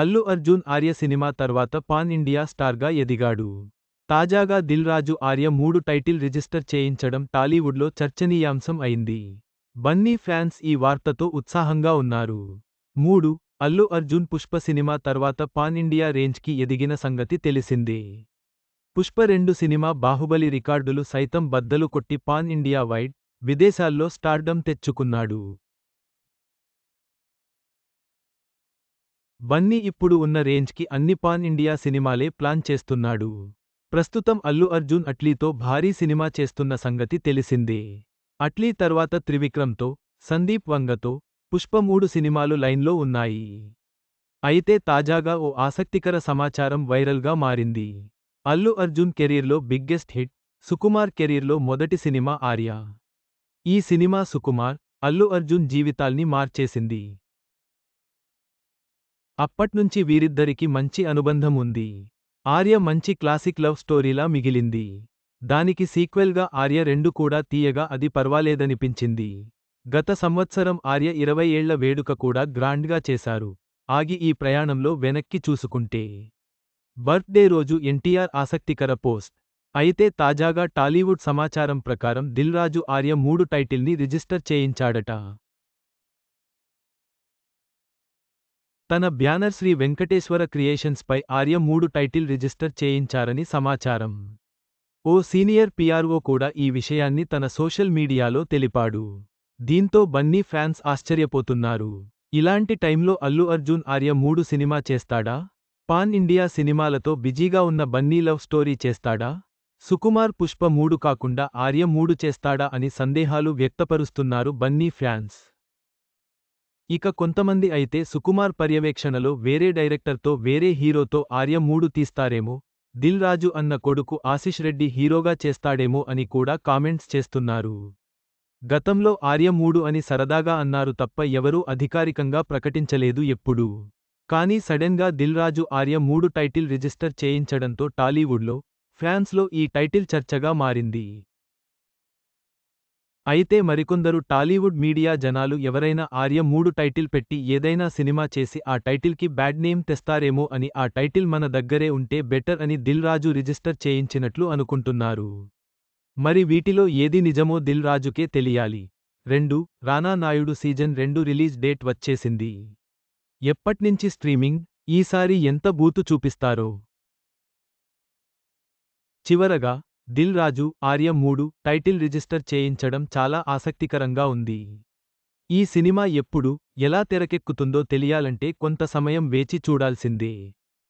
Allu Arjun Arya cinema తర్వాత pan India స్టార్గా ఎదిగాడు. తాజాగా దిల్ రాజు ఆర్య మూడు టైటిల్ రిజిస్టర్ చేయించడం టాలీవుడ్లో చర్చనీయాంశం అయింది. బన్నీ ఫ్యాన్స్ ఈ వార్తతో ఉత్సాహంగా ఉన్నారు. మూడు అల్లు అర్జున్ పుష్ప సినిమా తర్వాత పాన్ ఇండియా రేంజ్కి ఎదిగిన సంగతి తెలిసిందే. పుష్ప రెండు సినిమా బాహుబలి రికార్డులు సైతం బద్దలు కొట్టి పాన్ ఇండియా వైడ్ విదేశాల్లో స్టార్డమ్ తెచ్చుకున్నాడు. బన్నీ ఇప్పుడు ఉన్న రేంజ్కి అన్ని పాన్ ఇండియా సినిమాలే ప్లాన్ చేస్తున్నాడు. ప్రస్తుతం అల్లు అర్జున్ అట్లీతో భారీ సినిమా చేస్తున్న సంగతి తెలిసిందే. అట్లీ తర్వాత త్రివిక్రమ్తో సందీప్ వంగతో పుష్ప మూడు సినిమాలు లైన్లో ఉన్నాయి. అయితే తాజాగా ఓ ఆసక్తికర సమాచారం వైరల్గా మారింది. అల్లు అర్జున్ కెరీర్లో బిగ్గెస్ట్ హిట్ సుకుమార్ కెరీర్లో మొదటి సినిమా ఆర్య. ఈ సినిమా సుకుమార్ అల్లు అర్జున్ జీవితాల్ని మార్చేసింది. అప్పట్నుంచి వీరిద్దరికి మంచి అనుబంధం ఉంది ఆర్య మంచి క్లాసిక్ లవ్ స్టోరీలా మిగిలింది. దానికి సీక్వెల్గా ఆర్య రెండు కూడా తీయగా అది పర్వాలేదనిపించింది. గత సంవత్సరం ఆర్య ఇరవై ఏళ్ళ వేడుక కూడా గ్రాండ్గా చేశారు. ఆగి ఈ ప్రయాణంలో వెనక్కి చూసుకుంటే. బర్త్డే రోజు ఎన్టీఆర్ ఆసక్తికర పోస్ట్. అయితే తాజాగా టాలీవుడ్ సమాచారం ప్రకారం దిల్ రాజు ఆర్య మూడు టైటిల్ని రిజిస్టర్ చేయించాడట. తన బ్యానర్ శ్రీ వెంకటేశ్వర క్రియేషన్స్పై ఆర్య మూడు టైటిల్ రిజిస్టర్ చేయించారని సమాచారం. ఓ సీనియర్ పిఆర్ఓ కూడా ఈ విషయాన్ని తన సోషల్ మీడియాలో తెలిపాడు. దీంతో బన్నీ ఫ్యాన్స్ ఆశ్చర్యపోతున్నారు. ఇలాంటి టైంలో అల్లు అర్జున్ ఆర్య మూడు సినిమా చేస్తాడా? పాన్ ఇండియా సినిమాలతో బిజీగా ఉన్న బన్నీ లవ్ స్టోరీ చేస్తాడా? సుకుమార్ పుష్ప మూడు కాకుండా ఆర్య మూడు చేస్తాడా అని సందేహాలు వ్యక్తపరుస్తున్నారు బన్నీ ఫ్యాన్స్. ఇక కొంతమంది అయితే సుకుమార్ పర్యవేక్షణలో వేరే డైరెక్టర్తో వేరే హీరోతో ఆర్య మూడు తీస్తారేమో దిల్ రాజు అన్న కొడుకు ఆశిష్ రెడ్డి హీరోగా చేస్తాడేమో అని కూడా కామెంట్స్ చేస్తున్నారు. గతంలో ఆర్య మూడు అని సరదాగా అన్నారు తప్ప ఎవరూ అధికారికంగా ప్రకటించలేదు ఎప్పుడూ. కానీ సడెన్గా దిల్ రాజు ఆర్య మూడు టైటిల్ రిజిస్టర్ చేయించడంతో టాలీవుడ్లో ఫ్యాన్స్లో ఈ టైటిల్ చర్చగా మారింది. అయితే మరికొందరు టాలీవుడ్ మీడియా జనాలు ఎవరైనా ఆర్య మూడు టైటిల్ పెట్టి ఏదైనా సినిమా చేసి ఆ టైటిల్కి బ్యాడ్ నేమ్ తెస్తారేమో అని ఆ టైటిల్ మన దగ్గరే ఉంటే బెటర్ అని దిల్ రాజు రిజిస్టర్ చేయించినట్లు అనుకుంటున్నారు. మరి వీటిలో ఏది నిజమో దిల్ రాజుకే తెలియాలి. రెండు రానా నాయుడు సీజన్ రెండు రిలీజ్ డేట్ వచ్చేసింది. ఎప్పట్నించి స్ట్రీమింగ్? ఈసారి ఎంత బూతు చూపిస్తారో? చివరగా దిల్ రాజు ఆర్య మూడు టైటిల్ రిజిస్టర్ చేయించడం చాలా ఆసక్తికరంగా ఉంది. ఈ సినిమా ఎప్పుడు ఎలా తెరకెక్కుతుందో తెలియాలంటే కొంత సమయం వేచి చూడాల్సిందే.